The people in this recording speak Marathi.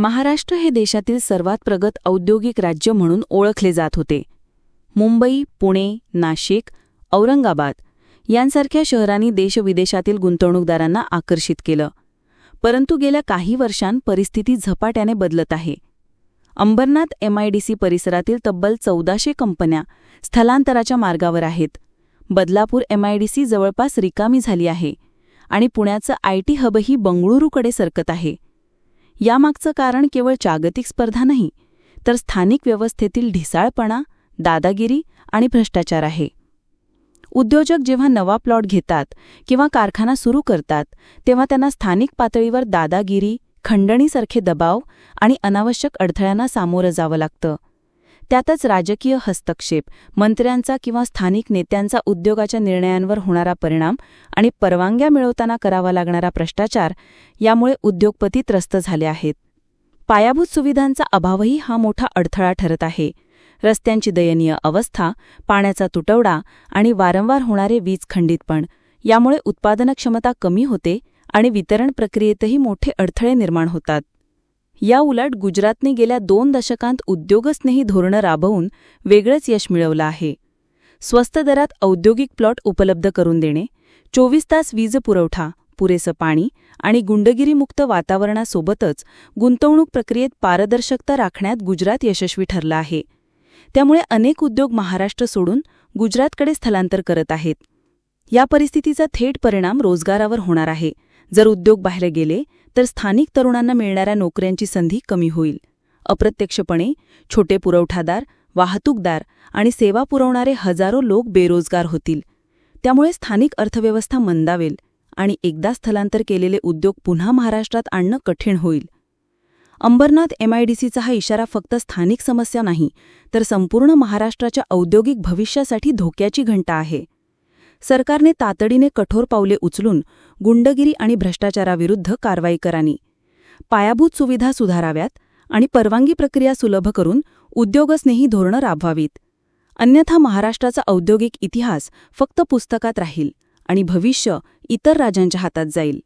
महाराष्ट्र हे देशातील सर्वात प्रगत औद्योगिक राज्य म्हणून ओळखले जात होते. मुंबई पुणे नाशिक औरंगाबाद यांसारख्या शहरांनी देशविदेशातील गुंतवणूकदारांना आकर्षित केलं. परंतु गेल्या काही वर्षांत परिस्थिती झपाट्याने बदलत आहे. अंबरनाथ एमआयडीसी परिसरातील तब्बल चौदाशे कंपन्या स्थलांतराच्या मार्गावर आहेत. बदलापूर एमआयडीसी जवळपास रिकामी झाली आहे आणि पुण्याचं आयटी हबही बंगळुरूकडे सरकत आहे. यामागचं कारण केवळ जागतिक स्पर्धा नाही तर स्थानिक व्यवस्थेतील ढिसाळपणा दादागिरी आणि भ्रष्टाचार आहे. उद्योजक जेव्हा नवा प्लॉट घेतात किंवा कारखाना सुरू करतात तेव्हा त्यांना स्थानिक पातळीवर दादागिरी खंडणीसारखे दबाव आणि अनावश्यक अडथळ्यांना सामोरं जावं लागतं. त्यातच राजकीय हस्तक्षेप मंत्र्यांचा किंवा स्थानिक नेत्यांचा उद्योगाच्या निर्णयांवर होणारा परिणाम आणि परवानग्या मिळवताना करावा लागणारा भ्रष्टाचार यामुळे उद्योगपती त्रस्त झाले आहेत. पायाभूत सुविधांचा अभावही हा मोठा अडथळा ठरत आहे. रस्त्यांची दयनीय अवस्था पाण्याचा तुटवडा आणि वारंवार होणारे वीज खंडितपण यामुळे उत्पादनक्षमता कमी होते आणि वितरण प्रक्रियेतही मोठे अडथळे निर्माण होतात. या उलट गुजरातने गेल्या दोन दशकांत उद्योगस्नेही धोरणं राबवून वेगळंच यश मिळवलं आहे. स्वस्त दरात औद्योगिक प्लॉट उपलब्ध करून देणे चोवीस तास वीज पुरवठा पुरेसं पाणी आणि गुंडगिरीमुक्त वातावरणासोबतच गुंतवणूक प्रक्रियेत पारदर्शकता राखण्यात गुजरात यशस्वी ठरलं आहे. त्यामुळे अनेक उद्योग महाराष्ट्र सोडून गुजरातकडे स्थलांतर करत आहेत. या परिस्थितीचा थेट परिणाम रोजगारावर होणार आहे. जर उद्योग बाहेर गेले तर स्थानिक तरुणांना मिळणाऱ्या नोकऱ्यांची संधी कमी होईल. अप्रत्यक्षपणे छोटे पुरवठादार वाहतूकदार आणि सेवा पुरवणारे हजारो लोक बेरोजगार होतील. त्यामुळे स्थानिक अर्थव्यवस्था मंदावेल आणि एकदा स्थलांतर केलेले उद्योग पुन्हा महाराष्ट्रात आणणं कठीण होईल. अंबरनाथ एमआयडीसीचा हा इशारा फक्त स्थानिक समस्या नाही तर संपूर्ण महाराष्ट्राच्या औद्योगिक भविष्यासाठी धोक्याची घंटा आहे. सरकारने तातडीने कठोर पावले उचलून गुंडगिरी आणि भ्रष्टाचाराविरुद्ध कारवाई करावी. पायाभूत सुविधा सुधाराव्यात आणि परवानगी प्रक्रिया सुलभ करून उद्योगस्नेही धोरणं राबवावीत. अन्यथा महाराष्ट्राचा औद्योगिक इतिहास फक्त पुस्तकात राहील आणि भविष्य इतर राज्यांच्या हातात जाईल.